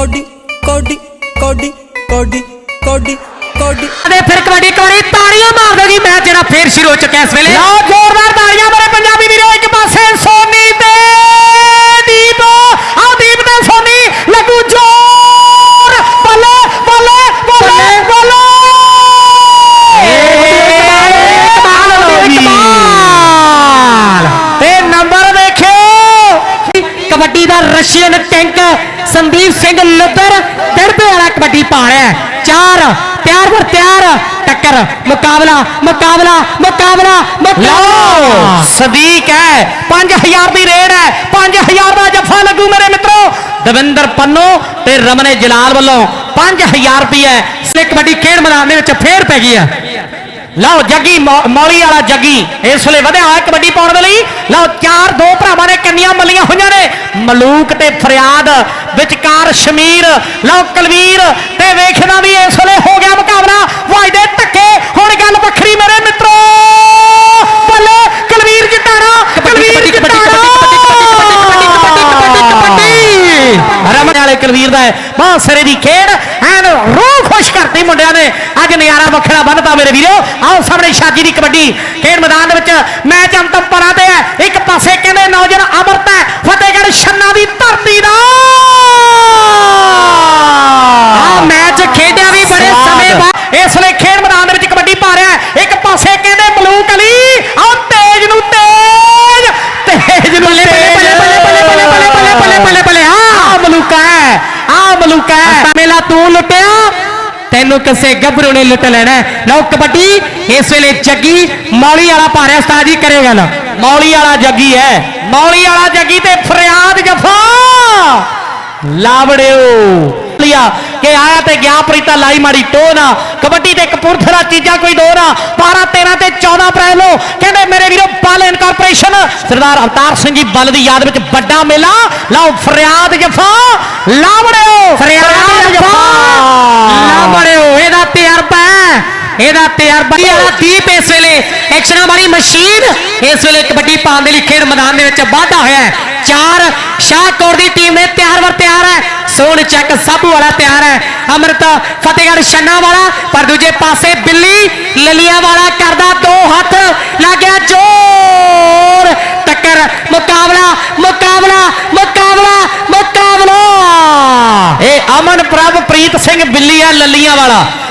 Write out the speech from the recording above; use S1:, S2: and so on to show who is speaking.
S1: Cody ਕੋਡੀ ਕੋਡੀ ਕੋਡੀ ਕੋਡੀ ਕੋਡੀ।
S2: ਤੇ ਫਿਰ ਕਬੱਡੀ ਵਾਰੀ ਤਾੜੀਆਂ ਮਾਰ ਦਿਓ ਜੀ ਮੈਚ ਜਿਹੜਾ ਫੇਰ ਸ਼ੁਰੂ ਹੋ ਚੁੱਕਿਆ ਇਸ ਵੇਲੇ। ਲਓ एशियन टैंक संदीप सिंह लुदर दड़बे वाला कबड्डी पा रहा है। चार तैयार पर तैयार टक्कर मुकाबला मुकाबला मुकाबला मुकाबला। सदीक है पाँच हज़ार की रेड है पाँच हज़ार का जफा लगू मेरे मित्रों। दविंदर पन्नो ते रमने जलाल वालों पाँच हज़ार रुपये। कबड्डी खेड मैदान में फिर पै गई ਲਓ ਜੱਗੀ ਮੌਲੀ ਵਾਲਾ ਜੱਗੀ, ਇਸ ਵੇਲੇ ਵਧਿਆ ਹੋਇਆ ਕਬੱਡੀ ਪਾਉਣ ਦੇ ਲਈ। ਲਓ ਚਾਰ ਦੋ ਭਰਾਵਾਂ ਨੇ ਕੰਨੀਆਂ ਮੱਲੀਆਂ ਹੋਈਆਂ ਨੇ। ਮਲੂਕ ਤੇ ਫਰਿਆਦ, ਵਿਚਕਾਰ ਸ਼ਮੀਰ, ਲਓ ਕਲਵੀਰ ਤੇ ਵੇਖਦਾ ਵੀ ਇਸ ਵੇਲੇ ਹੋ ਗਿਆ ਮੁਕਾਬਲਾ ਵਾਜਦੇ ਧੱਕੇ ਹੁਣ ਗੱਲ ਵੱਖਰੀ ਮੇਰੇ ਮਿੱਤਰੋ ਬੱਲੇ ਕਲਵੀਰ ਜਿੱਤਾਣਾ ਕਲਵੀਰ ਜਿੱਤਾਣਾ ਰਮਨ ਵਾਲੇ ਕਲਵੀਰ ਦਾ ਹੈ। ਸਿਰੇ ਦੀ ਖੇਡ। ਐਨ ਰੂਹ ਖੁਸ਼ ਕਰਤੀ ਮੁੰਡਿਆਂ ਨੇ। ਅੱਜ ਨਜ਼ਾਰਾ ਵੱਖਰਾ ਬੰਨਤਾ ਮੇਰੇ ਵੀਰੋ। ਆਓ ਸਾਹਮਣੇ ਸ਼ਾਜੀ ਦੀ ਕਬੱਡੀ ਖੇਡ ਮੈਦਾਨ ਦੇ ਵਿੱਚ। ਮੈਚ ਅੰਤਮ ਪਰਾਂ ਤੇ ਹੈ। ਇੱਕ ਪਾਸੇ ਕਹਿੰਦੇ ਨੌਜਵਾਨ ਅਮਰਤ ਹੈ। ਫਤਿਹਗੜ੍ਹ ਛੰਨਾ ਦੀ ਧਰਤੀ ਦਾ। ਆ ਮੈਚ ਖੇਡਿਆ ਵੀ ਬੜੇ ਸਮੇਂ ਬਾਅਦ। ਇਸ ਵੇਲੇ ਖੇਡ ਮੈਦਾਨ ਦੇ ਵਿੱਚ ਕਬੱਡੀ ਪਾ ਰਿਹਾ ਇੱਕ ਪਾਸੇ ਕਹਿੰਦੇ ਮਲੂਕ ਅਲੀ ਤੈਨੂੰ ਕਿਸੇ ਗੱਭਰੂ ਨੇ ਲੁੱਟ ਲੈਣਾ ਹੈ। ਲਓ ਕਬੱਡੀ, ਇਸ ਵੇਲੇ ਜੱਗੀ ਮੌਲੀ ਵਾਲਾ ਪਾ ਉਸਤਾਦ ਜੀ ਕਰੇ ਗੱਲ। ਮੌਲੀ ਵਾਲਾ ਜੱਗੀ ਹੈ। ਮੌਲੀ ਵਾਲਾ ਜੱਗੀ ਤੇ ਫਰਿਆਦ ਜਫਾ। ਲਾਵੜਿਓ। ਲਿਆ ਕਿ ਆਇਆ ਤੇ ਗਿਆ ਪ੍ਰੀਤਾ, ਲਾਈ ਮਾਰੀ ਟੋ ਕਬੱਡੀ ਤੇ ਕਪੂਰਥਲਾ ਚੀਜ਼ਾਂ ਕੋਈ ਦੋ ਨਾ। 12 13 ਤੇ 14 ਅਪ੍ਰੈਲ ਨੂੰ ਕਹਿੰਦੇ ਮੇਰੇ ਵੀਰੋ ਬਲ ਇਨਕਾਰਪੋਰੇਸ਼ਨ ਸਰਦਾਰ ਅਵਤਾਰ ਸਿੰਘ ਜੀ ਬਲ ਦੀ ਯਾਦ ਵਿੱਚ ਵੱਡਾ ਮੇਲਾ। ਲਓ ਫਰਿਆਦ ਜਫਾ। ਲਾਵੜਿਓ, ਫਰਿਆਦ ਜਫਾ ਲਾਵੜਿਓ ਇਹਦਾ ਤਜਰਬਾ ਹੈ ਇਹਦਾ ਤਜਰਬਾ ਵਾਲਾ ਦੀਪ ਇਸ ਵੇਲੇ ਐਕਸ਼ਨਾਂ ਵਾਲੀ ਮਸ਼ੀਨ ਇਸ ਵੇਲੇ ਕਬੱਡੀ ਪਾਉਣ ਦੇ ਲਈ ਖੇਡ ਮੈਦਾਨ ਦੇ ਵਿੱਚ ਵਾਧਾ ਹੋਇਆ ਹੈ। ਚਾਰ ਸ਼ਾਹਕੋਟ ਦੀ ਟੀਮ ਨੇ ਤਿਆਰ ਵਰ ਤਿਆਰ ਹੈ। ਸੋਨ ਚੱਕ ਸਾਬੂ ਵਾਲਾ ਤਿਆਰ ਹੈ। ਅਮਰਤ, ਫਤਿਹਗੜ੍ਹ ਛੰਨਾ ਵਾਲਾ, ਪਰ ਦੂਜੇ ਪਾਸੇ ਬਿੱਲੀ ਲਲੀਆਂ ਵਾਲਾ ਕਰਦਾ ਦੋ ਹੱਥ, ਲੱਗਿਆ ਜ਼ੋਰ। ਟੱਕਰ, ਮੁਕਾਬਲਾ ਮੁਕਾਬਲਾ ਮੁਕਾਬਲਾ ਮੁਕਾਬਲਾ। ਇਹ ਅਮਨ ਪ੍ਰਭ ਪ੍ਰੀਤ ਸਿੰਘ ਬਿੱਲੀ ਆ ਲਲੀਆਂ ਵਾਲਾ।